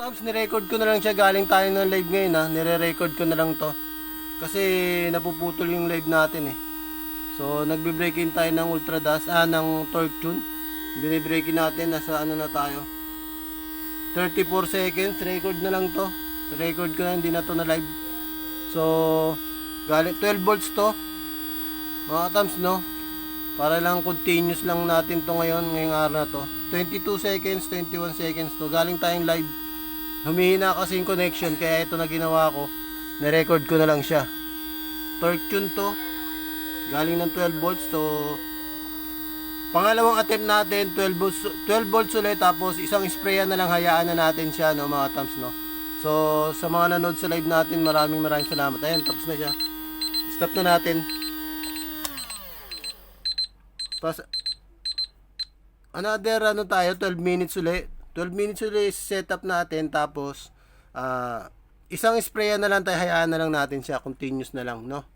Tapos nirecord ko na lang siya galing tayo ng live ngayon ha. Nire-record ko na lang to. Kasi napuputol yung live natin eh. So nagbe-break tayo ng Ultra Dash, ah ng Torque Tune. Bine-break in natin, nasa ano na tayo. 34 seconds, record na lang to. Record ko na, hindi na to na live. So, galing 12 volts to. Mga katams no. Para lang continuous lang natin to ngayon, ngayong araw na to. 22 seconds, 21 seconds to. Galing tayong live. Humihina kasi yung connection, kaya ito na ginawa ko. Na-record ko na lang siya. Torque tune to. Galing ng 12 volts to Pangalawang attempt natin, 12 volts, 12 volts ulit, tapos isang sprayan na lang, hayaan na natin siya, no, mga tams, no. So, sa mga nanood sa live natin, maraming maraming salamat. Ayan, tapos na siya. Stop na natin. Tapos, another, ano tayo, 12 minutes ulit. 12 minutes ulit setup natin, tapos, ah, isang sprayan na lang tayo, hayaan na lang natin siya, continuous na lang, no.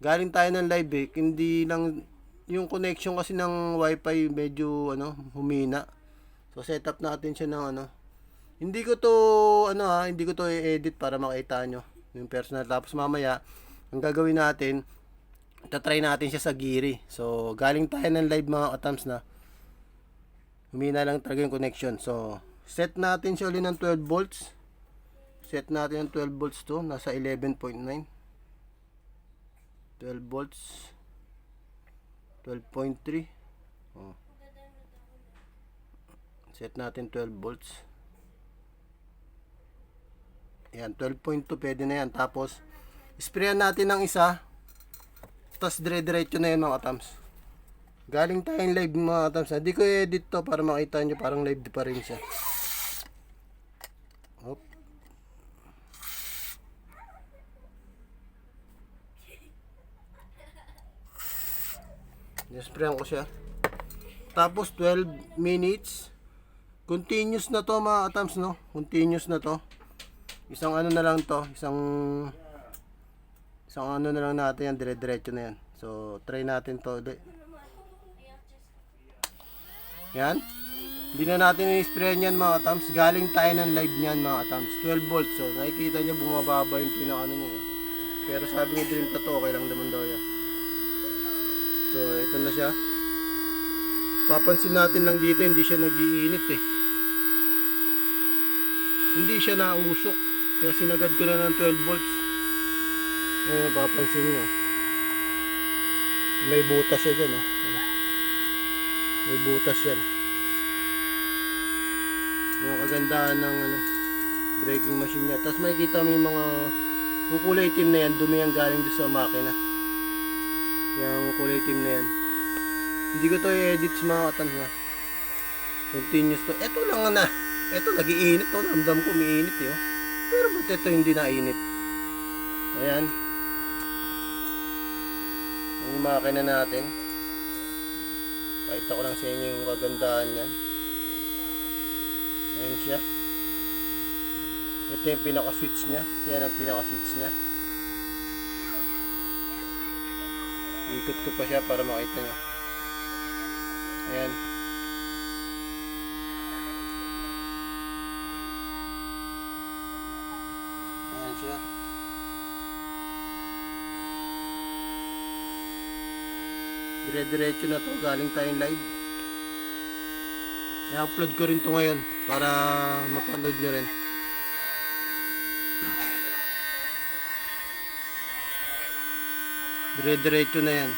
Galing tayo ng live, eh, hindi lang, yung connection kasi ng wifi medyo ano humina. So setup natin siya ng ano hindi ko to ano ha hindi ko to i-edit para makita nyo yung personal. Tapos mamaya ang gagawin natin tatry natin siya sa Giri so galing tayo ng live mga katams na humina lang talaga yung connection. So set natin siya ulit ng 12 volts. Set natin ng 12 volts to. Nasa 11.9 12 volts. 12.3 oh. set natin 12 volts. Yan 12.2 pwede na yan. Tapos sprayan natin ng isa. Tapos dire diretso na yan mga tams galing tayong live mga tams hindi ko edit to para makita nyo parang live pa rin siya Hop. Nisprayan ko siya. Tapos 12 minutes. Continuous na to mga atams no. Continuous na to. Isang ano na lang to. Isang isang ano na lang natin yan. Dire-diretso na yan. So try natin to. Yan. Hindi na natin i-sprayan yan mga atams. Galing tayo ng live niyan mga atams. 12 volts. So nakikita niyo bumababa yung pinaka ano niya. eh. Pero sabi ni Dream Tattoo okay lang naman daw yan. So, ito na siya. Papansin natin lang dito, hindi siya nagiinit eh. Hindi siya nausok. Kaya sinagad ko na ng 12 volts. Ayun, papansin nyo. May butas siya dyan, oh. May butas yan. Yung kagandahan ng ano, braking machine niya. Tapos makikita mo yung mga yung kulay itim na yan, dumi ang galing doon sa makina. Yung kulay itim na yan. Hindi ko to i-edit sa mga katan ha. Continuous to. Ito lang na. Ito nagiinit to. Ramdam ko umiinit eh. oh. Pero ba't ito hindi nainit? Ayan. Yung makina natin. Pakita ko lang sa inyo yung kagandahan yan. Ayan siya. Ito yung pinaka-switch niya. Yan ang pinaka-switch niya. Ikot ko pa siya para makita. Ayan. Ayan siya. Dire-diretso na to. Galing tayong live. I-upload ko rin to ngayon para mapanood nyo rin. Dire-diretso na yan.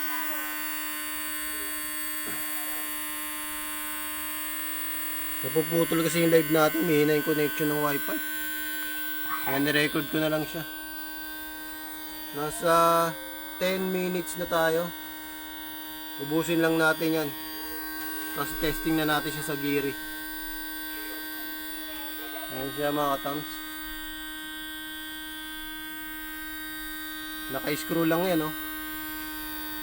Napuputol kasi yung live natin. Mahina yung connection ng wifi. Kaya nirecord ko na lang siya. Nasa 10 minutes na tayo. Ubusin lang natin yan. Tapos testing na natin siya sa Giri. Ayan siya mga katams. Naka-screw lang yan, oh.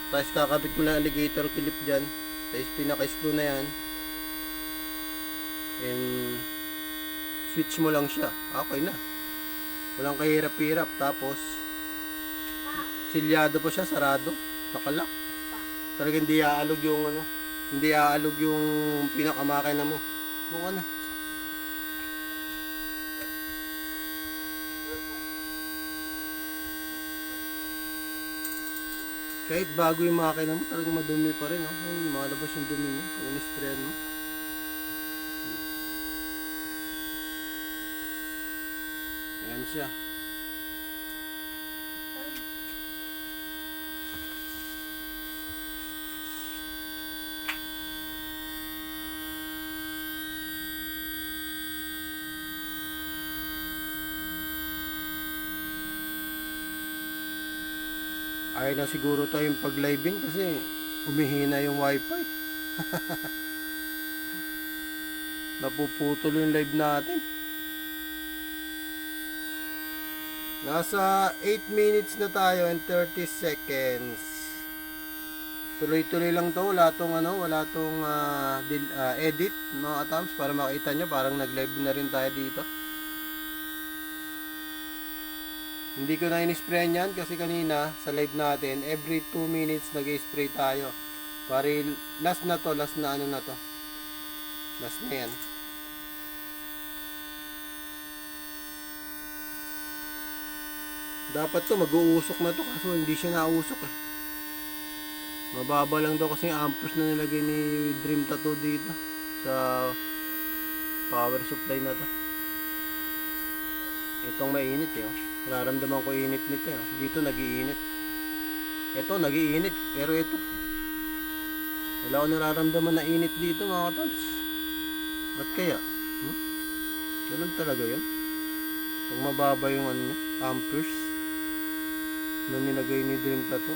Tapos kakabit ko na alligator clip dyan. Tapos pinaka-screw na yan. And switch mo lang siya. Okay na. Walang kahirap-hirap. Tapos silyado pa siya, sarado. Nakalak. Talaga hindi aalog yung ano, hindi aalog yung pinakamakina mo. Mukha na. Kahit bago yung makina mo, talagang madumi pa rin. Oh. Ayun, malabas yung dumi mo. Kung nisprayan mo. Ayan siya. Ayaw na siguro tayong pag-live-in kasi umihina yung wifi. Napuputol yung live natin. Nasa 8 minutes na tayo and 30 seconds. Tuloy-tuloy lang to, wala tong ano, wala tong ah, edit mga katams para makita nyo parang nag-live na rin tayo dito. Hindi ko na in-sprayan yan kasi kanina sa live natin, every 2 minutes nag-spray tayo. Pari last na to, last na ano na to. Last na yan. Dapat to mag-uusok na to kaso hindi siya nausok eh. Mababa lang daw kasi yung amperes na nilagay ni Dream Tattoo dito sa power supply na to. Itong mainit eh. Oh. Nararamdaman ko init nito eh. Dito nagiinit. Ito nagiinit pero ito wala akong nararamdaman na init dito mga katals. Ba't kaya? Hmm? Ganun talaga yun. Pag mababa yung ano, amperes na nilagay ni Dream Tattoo.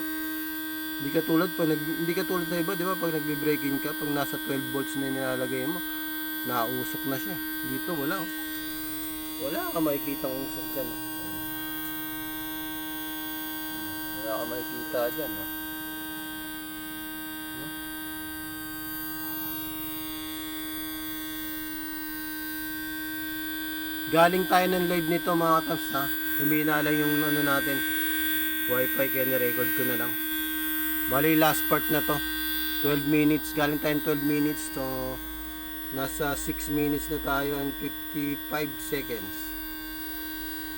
Hindi ka tulad pag nag, hindi ka tulad sa iba, 'di ba? Pag nagbe-break-in ka, pag nasa 12 volts na nilalagay mo, nausok na siya. Dito wala oh. Wala ka makikita usok diyan. Oh. Wala ka makikita diyan, oh. No? Galing tayo ng live nito mga kataps ha. Humina lang yung ano natin. Wi-Fi kaya ni-record ko na lang. Bali last part na to. 12 minutes. Galing tayo ng 12 minutes. So, nasa 6 minutes na tayo and 55 seconds.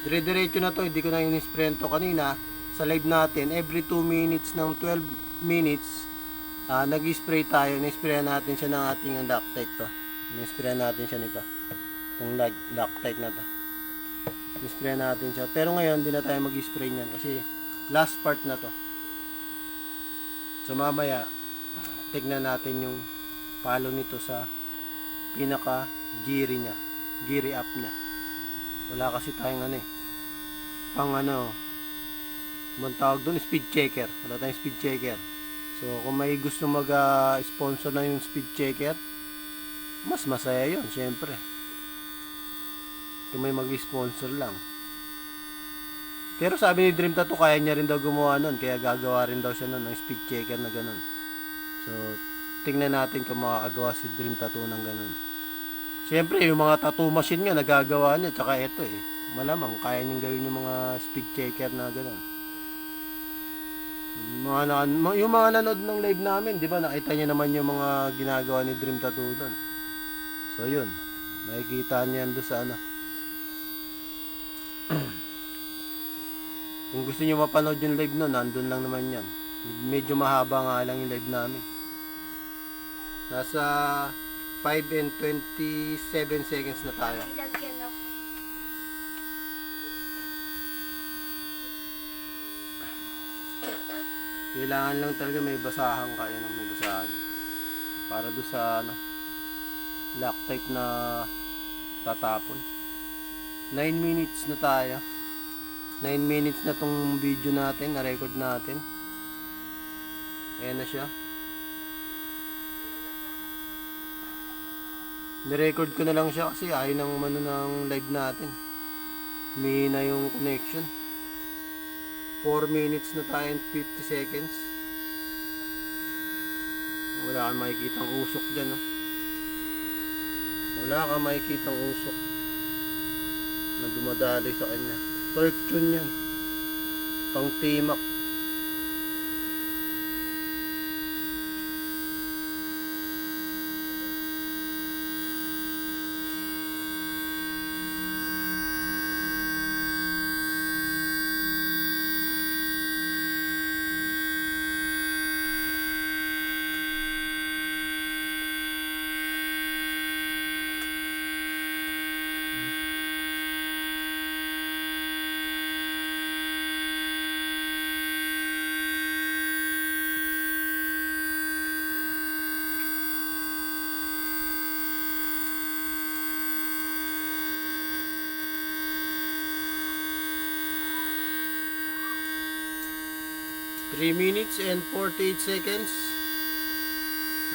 Dire-diretso na to. Hindi ko na in-sprayan to kanina. Sa live natin, every 2 minutes ng 12 minutes, ah nag-spray tayo. Ni-sprayan natin siya ng ating Loctite to. Ni-sprayan natin siya nito. Itong Loc- Loctite na to. Ni-sprayan natin siya. Pero ngayon, hindi na tayo mag-spray niyan kasi last part na to. So mamaya, tignan natin yung palo nito sa pinaka geary niya. Geary up niya. Wala kasi tayong ano eh. Pang ano, bang tawag doon, speed checker. Wala tayong speed checker. So kung may gusto mag-sponsor na yung speed checker, mas masaya yon syempre. Kung may mag-sponsor lang. Pero sabi ni Dream Tattoo, kaya niya rin daw gumawa nun. Kaya gagawa rin daw siya nun ng speed checker na ganun. So, tingnan natin kung makakagawa si Dream Tattoo ng ganun. Siyempre, yung mga tattoo machine nga, nagagawa niya. Tsaka ito eh. Malamang, kaya niyang gawin yung mga speed checker na ganun. Mga, na, yung mga nanood ng live namin, di ba, nakita niyo naman yung mga ginagawa ni Dream Tattoo doon. So, yun. Makikita niya yan doon sa ano. Kung gusto niyo mapanood yung live nun, nandun lang naman yan. Medyo mahaba nga lang yung live namin. Nasa 5 and 27 seconds na tayo. Ilagyan ako. Kailangan lang talaga may basahan ka. Ang may basahan. Para do sa ano, Loctite na tatapon. 9 minutes na tayo. 9 minutes na tong video natin, na-record natin. Ayan na siya. Nirecord ko na lang siya kasi ayaw nang umano ng live natin. May na yung connection. 4 minutes na tayo and 50 seconds. Wala kang makikitang usok dyan, no? Wala kang makikitang usok na dumadaloy sa kanya. Torque tune yan. Pang timak. 3 minutes and 48 seconds.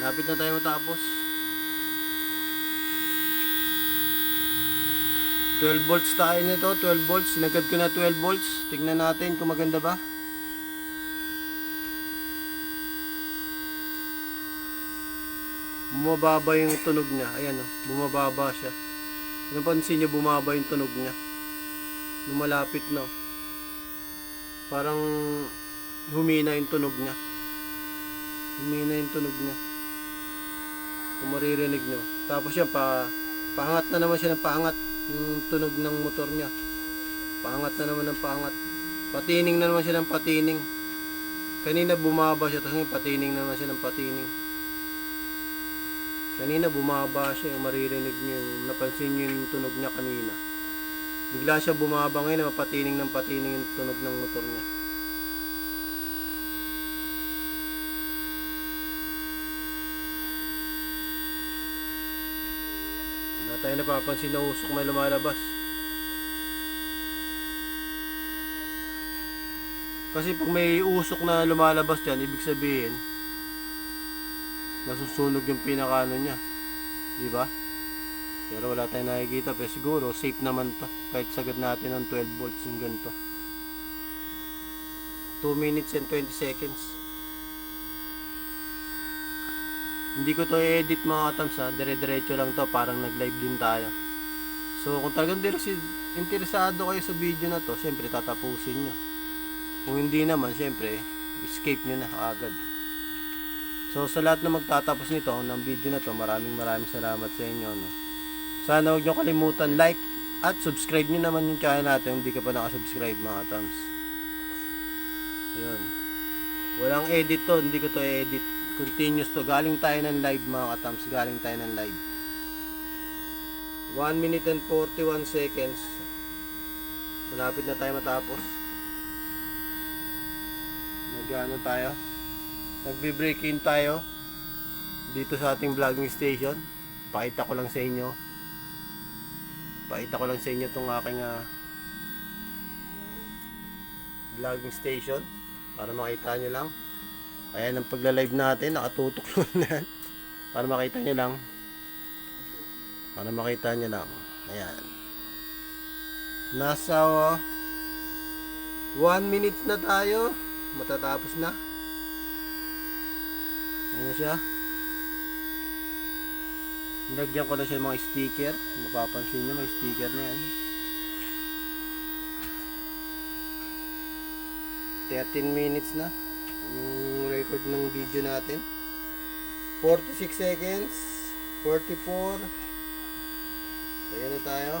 Lapit na tayo matapos. 12 volts tayo nito, 12 volts. Sinagad ko na 12 volts. Tignan natin kung maganda ba. Bumababa yung tunog niya. Ayan o, bumababa siya. Napansin niyo bumaba yung tunog niya. Lumalapit no. Parang humina yung tunog niya. Humina yung tunog niya. Kung maririnig nyo. Tapos yan, pa, paangat na naman siya ng paangat yung tunog ng motor niya. Paangat na naman ng paangat. Patining na naman siya ng patining. Kanina bumaba siya, tapos ngayon patining na naman siya ng patining. Kanina bumaba siya, yung maririnig niyo, yung napansin niyo yung tunog niya kanina. Bigla siya bumaba ngayon, mapatining ng patining yung tunog ng motor niya. Tayo napapansin na usok may lumalabas. Kasi pag may usok na lumalabas dyan, ibig sabihin, nasusunog yung pinakano niya. Di ba? Pero wala tayong nakikita. Pero siguro, safe naman to. Kahit sagad natin ng 12 volts yung ganito. 2 minutes and 20 seconds. Hindi ko to i-edit mga katams ha. Dire-diretso lang to. Parang nag-live din tayo. So, kung talagang interesado kayo sa video na to, syempre tatapusin nyo. Kung hindi naman, syempre, escape nyo na agad. So sa lahat na magtatapos nito ng video na to, maraming maraming salamat sa inyo. No? Sana huwag nyo kalimutan like at subscribe nyo naman yung channel natin kung hindi ka pa nakasubscribe mga tams. Ayun. Walang edit to, hindi ko to edit. Continuous to. Galing tayo ng live mga katams. Galing tayo ng live. 1 minute and 41 seconds. Malapit na tayo matapos. Nag-ano tayo? nagbe-break in tayo dito sa ating vlogging station pakita ko lang sa inyo pakita ko lang sa inyo itong aking uh, vlogging station para makita nyo lang ayan ang pagla-live natin nakatutok lang para makita nyo lang para makita nyo lang ayan nasa 1 uh, minute na tayo matatapos na Ayan siya. Nilagyan ko na siya mga sticker. Mapapansin nyo, may sticker na yan. 13 minutes na. Yung record ng video natin. 46 seconds. 44. Ayan na tayo.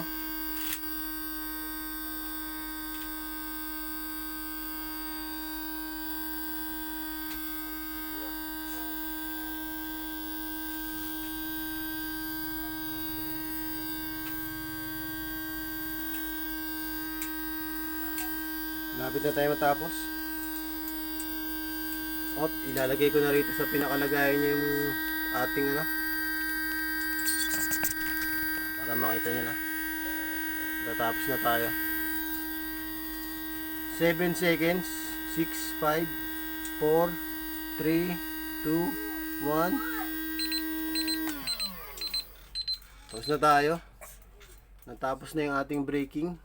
Malapit na tayo matapos. At ilalagay ko na rito sa pinakalagayan niya yung ating ano. Para makita niyo na. Tatapos na tayo. 7 seconds. 6, 5, 4, 3, 2, 1. Tapos na tayo. Natapos na yung ating braking.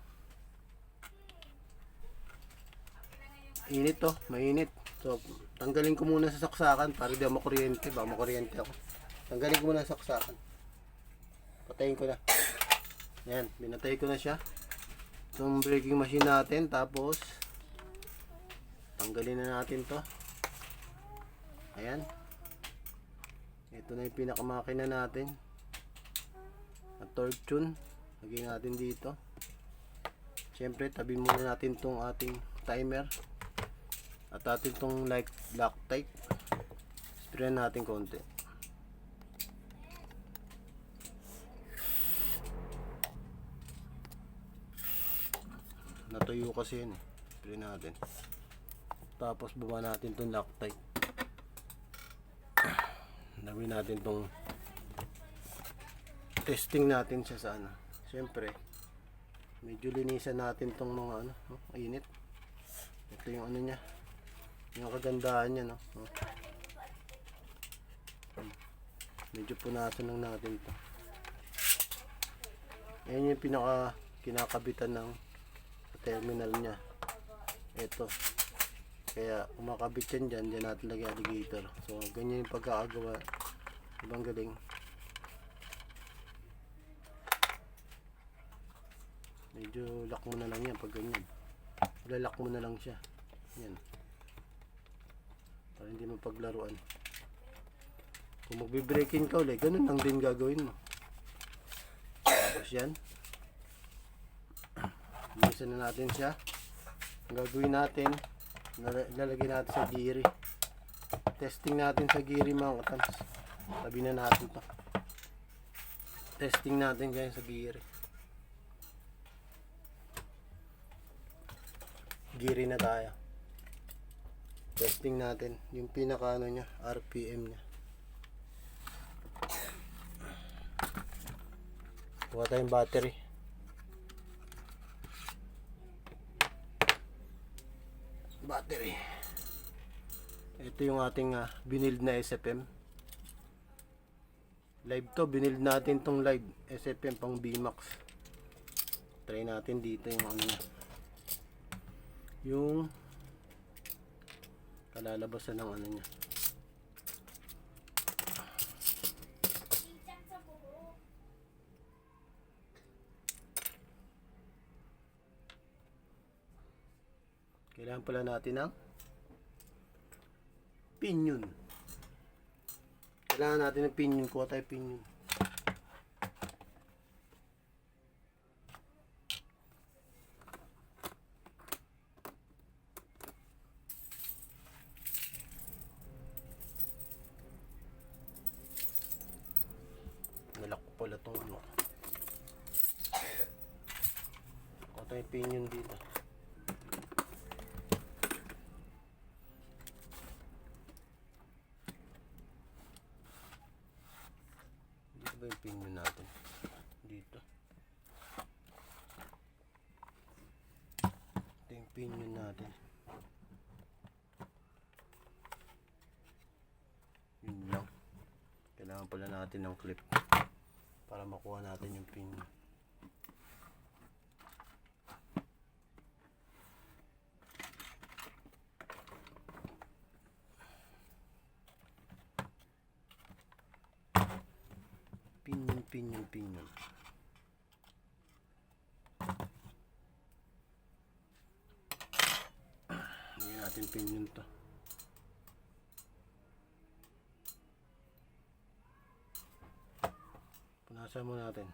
Init to, mainit. So, tanggalin ko muna sa saksakan para di ako makuryente. Baka makuryente ako. Tanggalin ko muna sa saksakan. Patayin ko na. Yan, binatay ko na siya. Itong braking machine natin. Tapos, tanggalin na natin to. Ayan. Ito na yung pinakamakina natin. At torque tune. Lagyan natin dito. Siyempre, tabi muna natin tong ating timer. At atin tong like lock type. Sprayan natin konti. Natuyo kasi yun eh. Spray natin. Tapos baba natin tong lock type. Dami natin tong testing natin siya sa ano. Siyempre, medyo linisan natin tong mga ano, oh, init. Ito yung ano niya. Yung kagandahan niya, no? Hmm. Medyo punasan lang natin to. Ayan yung pinaka kinakabitan ng terminal niya. Ito. Kaya kumakabit yan dyan, dyan natin lagay alligator. So, ganyan yung pagkakagawa. Ibang galing. Medyo lock mo na lang yan pag ganyan. Lalak mo na lang siya. Yan. Para hindi mo paglaruan. Kung magbe-break-in ka ulit, ganun lang din gagawin mo. Tapos yan. Bilisan na natin siya. Ang gagawin natin, ilalagay natin sa giri. Testing natin sa giri mga katams. Sabi na natin to. Testing natin dyan sa giri. Giri na tayo. Testing natin yung pinaka ano niya, RPM niya. Kuha tayong battery. Battery. Ito yung ating ah, binild na SFM. Live to, binild natin tong live SFM pang BMAX. Try natin dito yung ano niya. Yung kalalabasan ng ano niya. Kailangan pala natin ng pinion. Kailangan natin ng pinion. Kuha tayo pinion. Nalak ko pala itong ano. Kuha tayo pinion dito. Pinion natin? Dito. Ito yung pinion natin. Yun lang. Kailangan pala natin ng clip para makuha natin yung. Pinion, pinion, pinion. Natin pinion to. Punasan mo natin.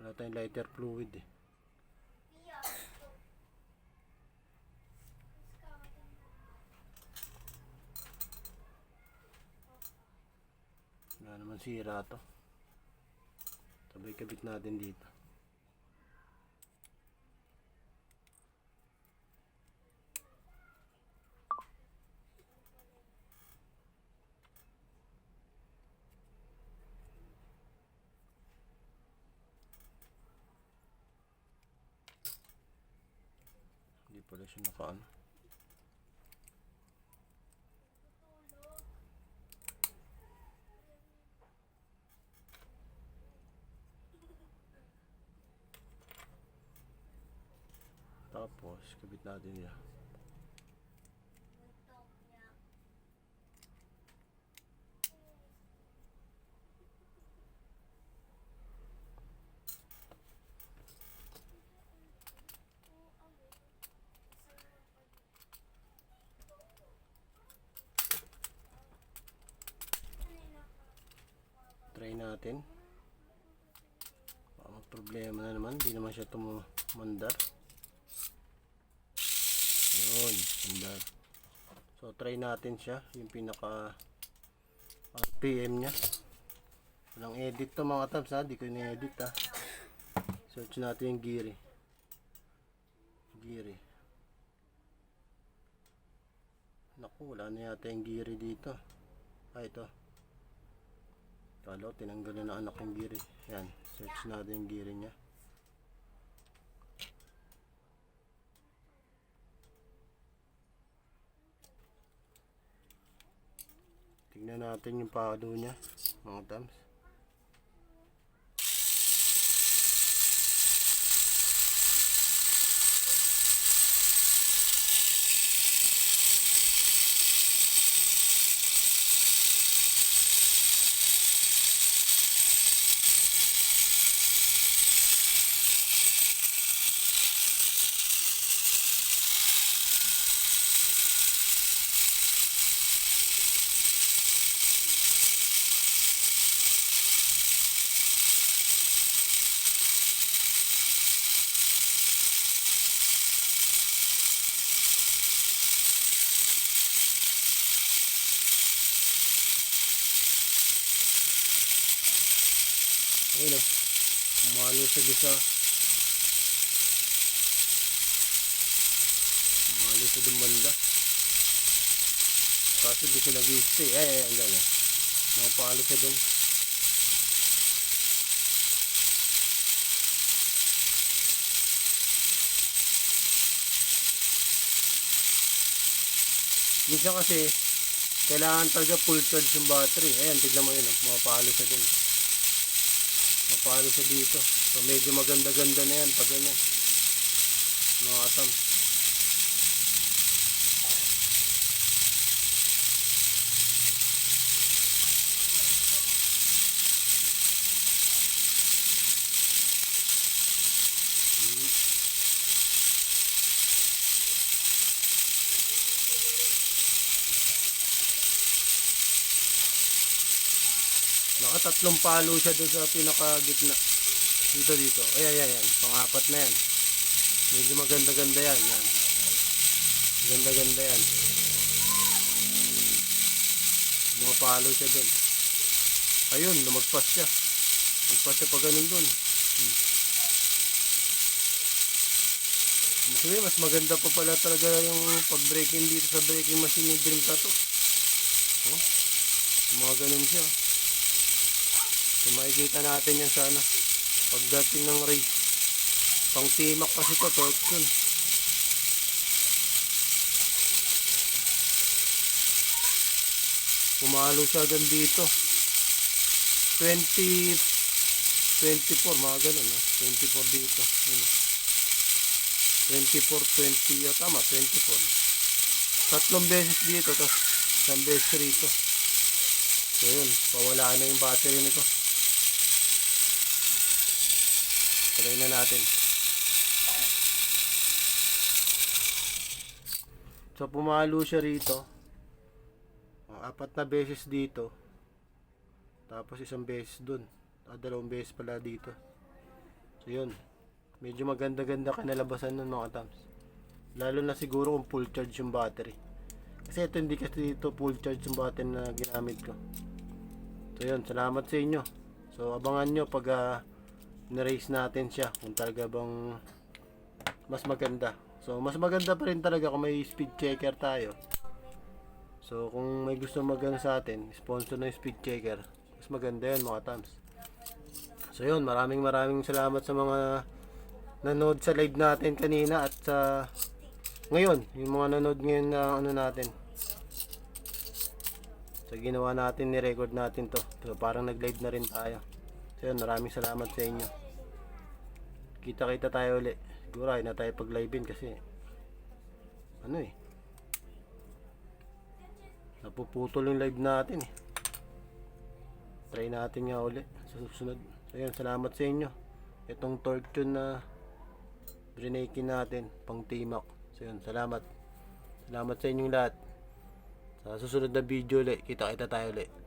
Wala tayong lighter fluid eh. Wala naman sira to. Sabay kabit natin dito. Hindi pala siya nakaano. Tapos, kabit natin niya. Try natin. Baka problema na naman. Hindi naman siya tumandar. Yun, mandar. So, try natin siya. Yung pinaka RPM niya. Walang edit to mga tabs ha. Di ko ni-edit ha. Search natin yung giri. Giri. Naku, wala na yata yung giri dito. Ah, ito. Kala ko tinanggal na anak yung giri. Eh. Yan, search natin yung giri niya. Tingnan natin yung pado niya, mga tams. Umalo sa gisa. Umalo sa dumanda. Kaso di siya nag-stay. Eh, eh, ang ganyan. Nakapalo siya dun. Minsan kasi, kailangan talaga full charge yung battery. Ayan, tignan mo yun. Oh. Mapalo siya dun. Mapalo siya dito. So, medyo maganda-ganda na yan pag ganyan. Mga atam. Nakatatlong palo siya doon sa pinakagitna. Dito dito. Ay ay ay. ay. Pang-apat na yan. Medyo maganda-ganda yan. yan. Ganda-ganda yan. Mga palo siya doon. Ayun, lumagpas siya. Lumagpas siya pa ganun doon. Hmm. Sabihin, mas maganda pa pala talaga yung pag-braking dito sa braking machine ni Dream Tattoo. Oh, mga ganun siya. So makikita natin yan sa ano, pagdating ng race. Pang timak kasi to, torque yun. Pumalo siya agad dito. 20, 24, mga ganun. Ah. 24 dito. Ano. 24, 20, oh, tama, 24. Tatlong beses dito, tapos isang beses rito. So yun, pawala na yung battery nito. Try na natin. So pumalo siya rito. Oh, apat na beses dito. Tapos isang beses dun. Ah, dalawang beses pala dito. So yun. Medyo maganda-ganda kanalabasan nun mga tams. Lalo na siguro kung full charge yung battery. Kasi ito hindi kasi dito full charge yung battery na ginamit ko. So yun, salamat sa inyo. So abangan nyo pag uh, na-race natin siya kung talaga bang mas maganda. So mas maganda pa rin talaga kung may speed checker tayo. So kung may gusto magano sa atin, sponsor yung speed checker. Mas maganda yan mga tams. So yun, maraming maraming salamat sa mga nanood sa live natin kanina at sa ngayon, yung mga nanood ngayon na ano natin. So ginawa natin, ni-record natin to. So parang nag-live na rin tayo. So yun, maraming salamat sa inyo. Kita-kita tayo ulit. Siguro na tayo pag-livein kasi ano eh. Napuputol yung live natin eh. Try natin nga ulit sa susunod. So yun, salamat sa inyo. Itong torque tune na Brinake natin pang timak. So yun, salamat. Salamat sa inyong lahat. Sa susunod na video ulit, kita-kita tayo ulit.